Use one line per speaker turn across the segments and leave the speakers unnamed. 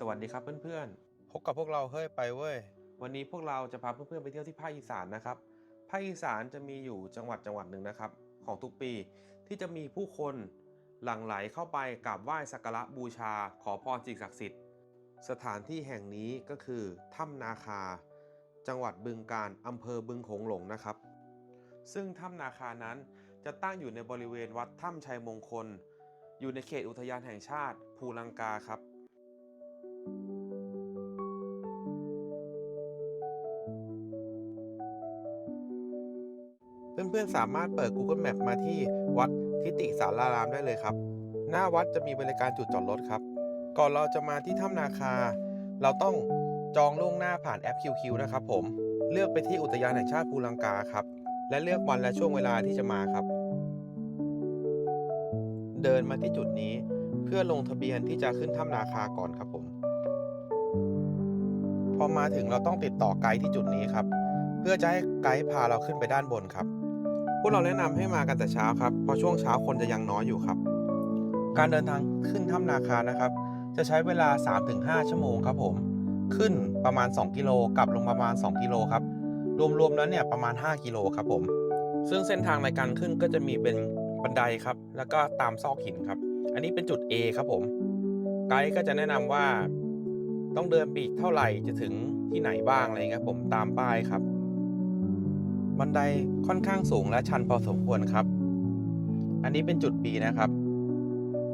สวัสดีครับเพื่อน
พบกับพวกเราเฮ้ยไปเว้ย
ๆวันนี้พวกเราจะพาเพื่อนๆไปเที่ยวที่ภาคอีสานนะครับ ภาคอีสานจะมีอยู่จังหวัดจังหวัดหนึ่งนะครับ ของทุกปีที่จะมีผู้คนหลั่งไหลเข้าไปกราบไหว้สักการะบูชา ขอพรสิ่งศักดิ์สิทธิ์ สถานที่แห่งนี้ก็คือถ้ำนาคา จังหวัดบึงกาฬอำเภอบึงโขงหลงนะครับ ซึ่งถ้ำนาคานั้นจะตั้งอยู่ในบริเวณวัดถ้ำชัยมงคล อยู่ในเขตอุทยานแห่งชาติ ภูลังกาครับ เพื่อนๆสามารถเปิด Google Map มาที่วัดทิติสารารามได้เลยครับ หน้าวัดจะมีบริการจุดจอดรถครับ ก่อนเราจะมาที่ถ้ำนาคา เราต้องจองล่วงหน้าผ่านแอป QQ นะครับผม เลือกไปที่อุทยานแห่งชาติภูลังกาครับ และเลือกวันและช่วงเวลาที่จะมาครับ เดินมาที่จุดนี้เพื่อลงทะเบียนที่จะขึ้นถ้ำนาคาก่อนครับผม พอมาถึงเราต้องติดต่อไกด์ที่จุดนี้ครับ เพื่อจะให้ไกด์พาเราขึ้นไปด้านบนครับ พวกเราแนะนำให้มากันแต่เช้าครับเพราะช่วงเช้าคนจะยังน้อยอยู่ครับ การเดินทางขึ้นถ้ำนาคานะครับ จะใช้เวลา 3-5 ชั่วโมงครับผม ขึ้นประมาณ 2 กิโลกลับลงประมาณ 2 กิโลครับ รวมๆแล้วเนี่ยประมาณ 5 กิโลครับผม ซึ่งเส้นทางในการขึ้นก็จะมีเป็นบันไดครับ แล้วก็ตามซอกหินครับ อันนี้เป็นจุด A ครับผม ไกด์ก็จะแนะนำว่า ต้องเดินปีกเท่าไหร่จะถึงที่ไหนบ้างอะไรเงี้ยผมตามป้ายครับ บันไดค่อนข้างสูงและชันพอสมควรครับ อันนี้เป็นจุด B นะครับ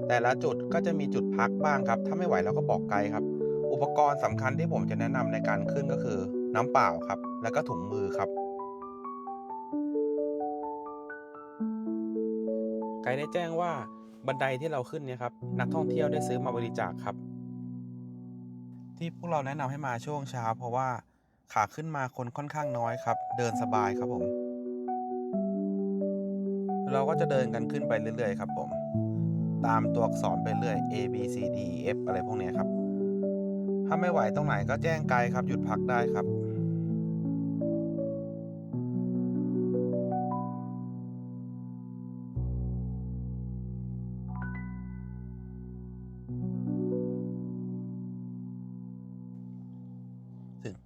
แต่ละจุดก็จะมีจุดพักบ้างครับ ถ้าไม่ไหวเราก็บอกไกด์ครับ อุปกรณ์สำคัญที่ผมจะแนะนำในการขึ้นก็คือ น้ำเปล่าครับ แล้วก็ถุงมือครับไกด์ได้แจ้งว่าบันไดที่เราขึ้นเนี่ยครับนักท่องเที่ยวได้ซื้อมาบริจาคครับ ที่พวกเราแนะนำให้มาช่วงเช้า เพราะว่าขาขึ้นมาคนค่อนข้างน้อยครับ เดินสบายครับผม เราก็จะเดินกันขึ้นไปเรื่อยๆครับผม ตามตัวอักษรไปเรื่อย A B C D E F อะไรพวกนี้ครับ ถ้าไม่ไหวตรงไหนก็แจ้งไกลครับ หยุดพักได้ครับ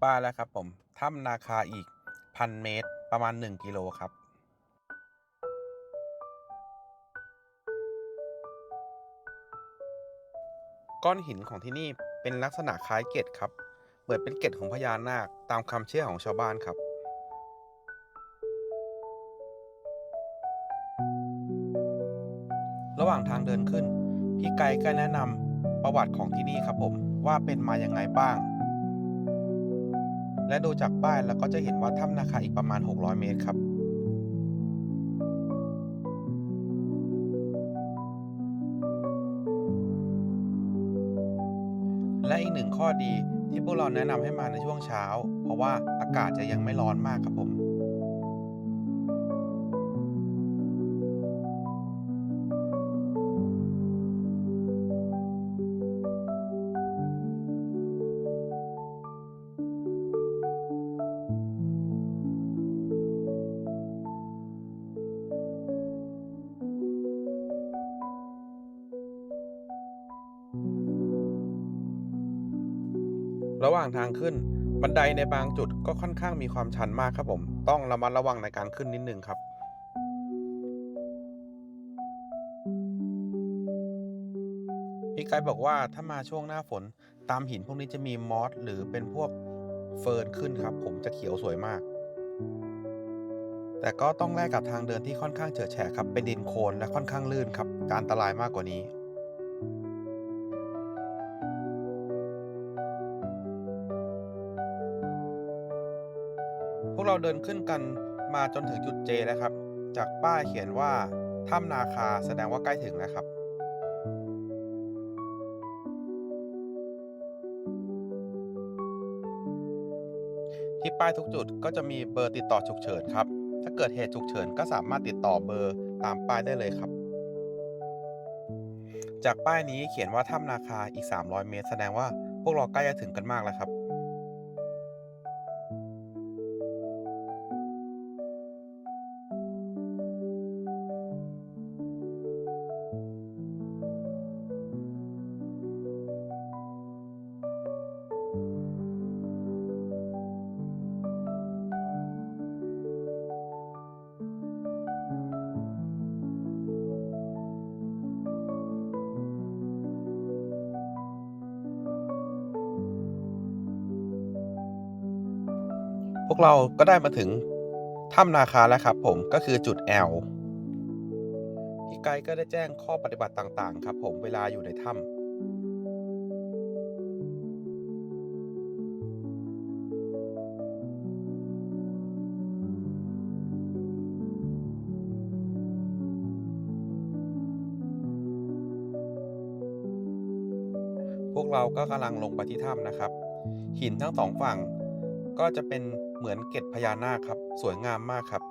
ป้าแล้วครับผมถ้ำนาคาอีกพันเมตรประมาณ 1 กิโลครับก้อนหินของที่นี่เป็นลักษณะคล้ายเกล็ดครับ เหมือนเป็นเกล็ดของพญานาคตามคำเชื่อของชาวบ้านครับ ระหว่างทางเดินขึ้น พี่ไกด์ก็แนะนำประวัติของที่นี่ครับผมว่าเป็นมาอย่างไงบ้าง และดูจากป้ายแล้วก็จะเห็นว่าถ้ำนาคาอีกประมาณ 600 เมตรครับและอีกหนึ่งข้อดีที่พวกเราแนะนำให้มาในช่วงเช้า เพราะว่าอากาศจะยังไม่ร้อนมากครับผม ระหว่างทางขึ้น บันไดในบางจุดก็ค่อนข้างมีความชันมากครับผม ต้องระมัดระวังในการขึ้นนิดนึงครับพี่ไกด์บอกว่าถ้ามาช่วงหน้าฝนตามหินพวกนี้จะมีมอสหรือเป็นพวกเฟิร์นขึ้นครับ ผมจะเขียวสวยมาก แต่ก็ต้องแลกกับทางเดินที่ค่อนข้างเฉอะแฉะครับเป็นดินโคลนและค่อนข้างลื่นครับจะอันตรายมากกว่านี้ เราเดินขึ้นกันมาจนถึงจุดเจแล้วครับ จากป้ายเขียนว่าถ้ำนาคาแสดงว่าใกล้ถึงแล้วครับ ที่ป้ายทุกจุดก็จะมีเบอร์ติดต่อฉุกเฉินครับ ถ้าเกิดเหตุฉุกเฉินก็สามารถติดต่อเบอร์ตามป้ายได้เลยครับ จากป้ายนี้เขียนว่าถ้ำนาคาอีก 300 เมตร แสดงว่าพวกเราใกล้จะถึงกันมากแล้วครับ วกเราก็ได้มาถึงถ้ำนาคาแล้วครับผมก็คือจุด L พี่ไกด์ก็ได้แจ้งข้อปฏิบัติต่างๆ ครับผมเวลาอยู่ในถ้ำพวกเราก็กำลังลงไปที่ถ้ำนะครับ หินทั้งสองฝั่งก็จะเป็น เหมือนเกล็ดพญานาคครับ สวยงามมากครับ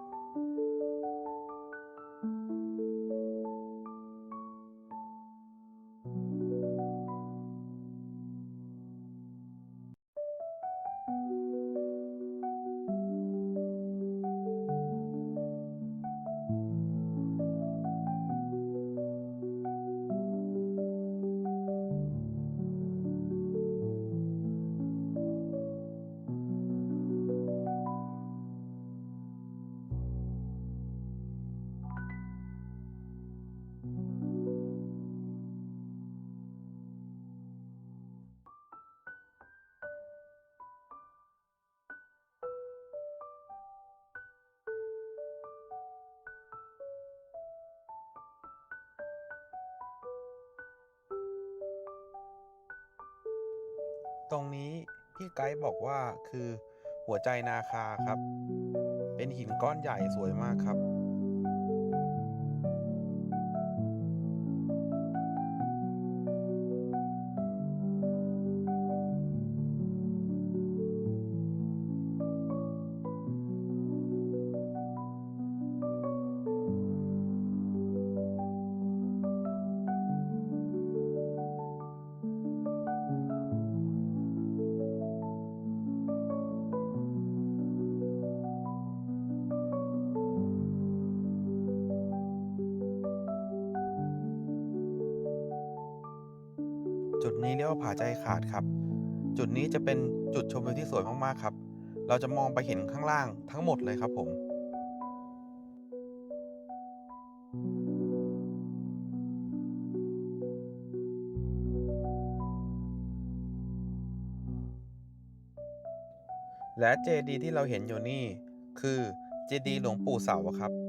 ตรงนี้พี่ไกด์บอกว่าคือหัวใจนาคาครับ เป็นหินก้อนใหญ่สวยมากครับ นี้เรียกว่าผาใจขาดครับ จุดนี้จะเป็นจุดชมวิวที่สวยมากๆครับ เราจะมองไปเห็นข้างล่างทั้งหมดเลยครับผมและเจดีย์ที่เราเห็นอยู่นี่ คือเจดีย์หลวงปู่เสาครับ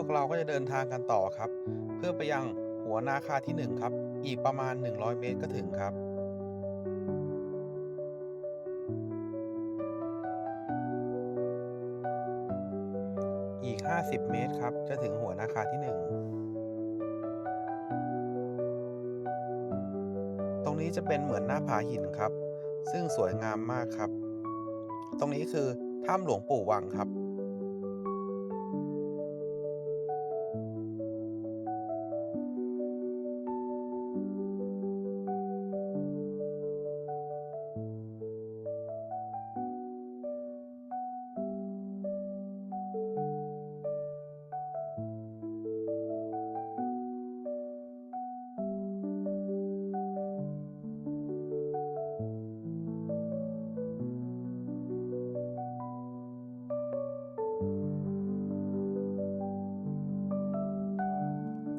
วกเราก็จะเดินทางกันต่อครับ เพื่อไปยังหัวนาคาที่ 1 ครับ อีกประมาณ 100 เมตรก็ถึงครับอีก 50 เมตรครับ จะถึงหัวนาคาที่ 1 ตรงนี้จะเป็นเหมือนหน้าผาหินครับ ซึ่งสวยงามมากครับ ตรงนี้คือถ้ำหลวงปู่วังครับ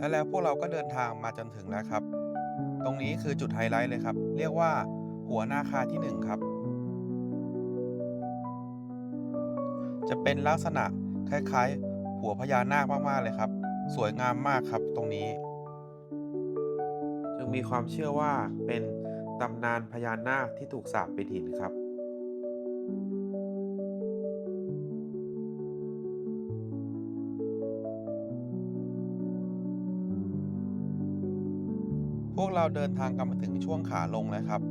และแล้วพวกเราก็เดินทางมาจนถึงแล้วครับ ตรงนี้คือจุดไฮไลท์เลยครับ เรียกว่าหัวนาคาที่หนึ่งครับ จะเป็นลักษณะคล้ายๆ หัวพญานาคมากๆเลยครับ สวยงามมากครับตรงนี้ จึงมีความเชื่อว่าเป็นตำนานพญานาคที่ถูกสาปเป็นหินครับ วกเราเดินทางกันมาถึงช่วงขาลงแล้วครับ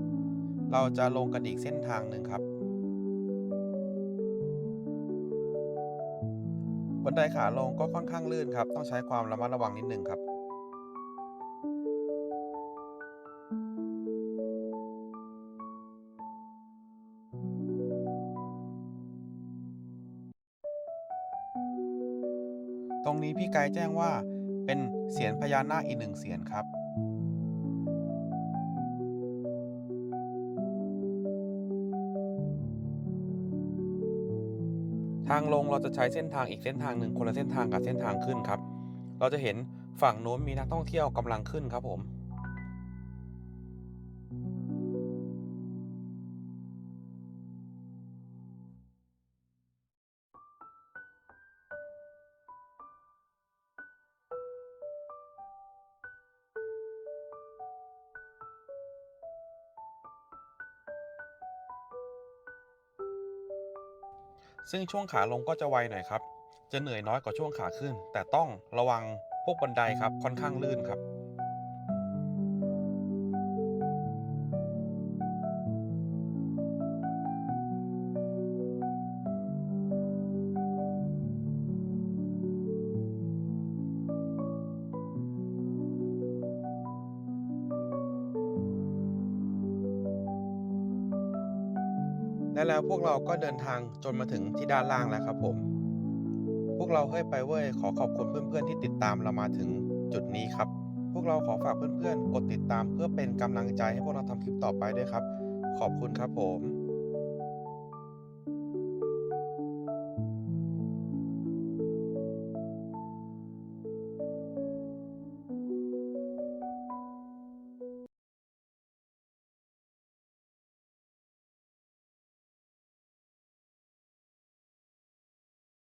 เราจะลงกันอีกเส้นทางหนึ่งครับ บันไดขาลงก็ค่อนข้างลื่นครับ ต้องใช้ความระมัดระวังนิดนึงครับตรงนี้พี่ไกด์แจ้งว่าเป็นเสียนพญานาคอีกหนึ่งเสียนครับ ลงเราจะใช้เส้นทางอีกเส้นทางหนึ่งคนละเส้นทางกับเส้นทางขึ้นครับ เราจะเห็นฝั่งโน้นมีนักท่องเที่ยวกำลังขึ้นครับผม ซึ่งช่วงขาลงก็จะไวหน่อยครับ จะเหนื่อยน้อยกว่าช่วงขาขึ้น แต่ต้องระวังพวกบันไดครับค่อนข้างลื่นครับ และแล้วพวกเราก็เดินทางจนมาถึงที่ด้านล่างแล้วครับผม พวกเราเฮ้ยไปเว้ยขอขอบคุณเพื่อนๆที่ติดตามเรามาถึงจุดนี้ครับ พวกเราขอฝากเพื่อนๆ กดติดตามเพื่อเป็นกำลังใจให้พวกเราทำคลิปต่อไปด้วยครับ ขอบคุณครับผม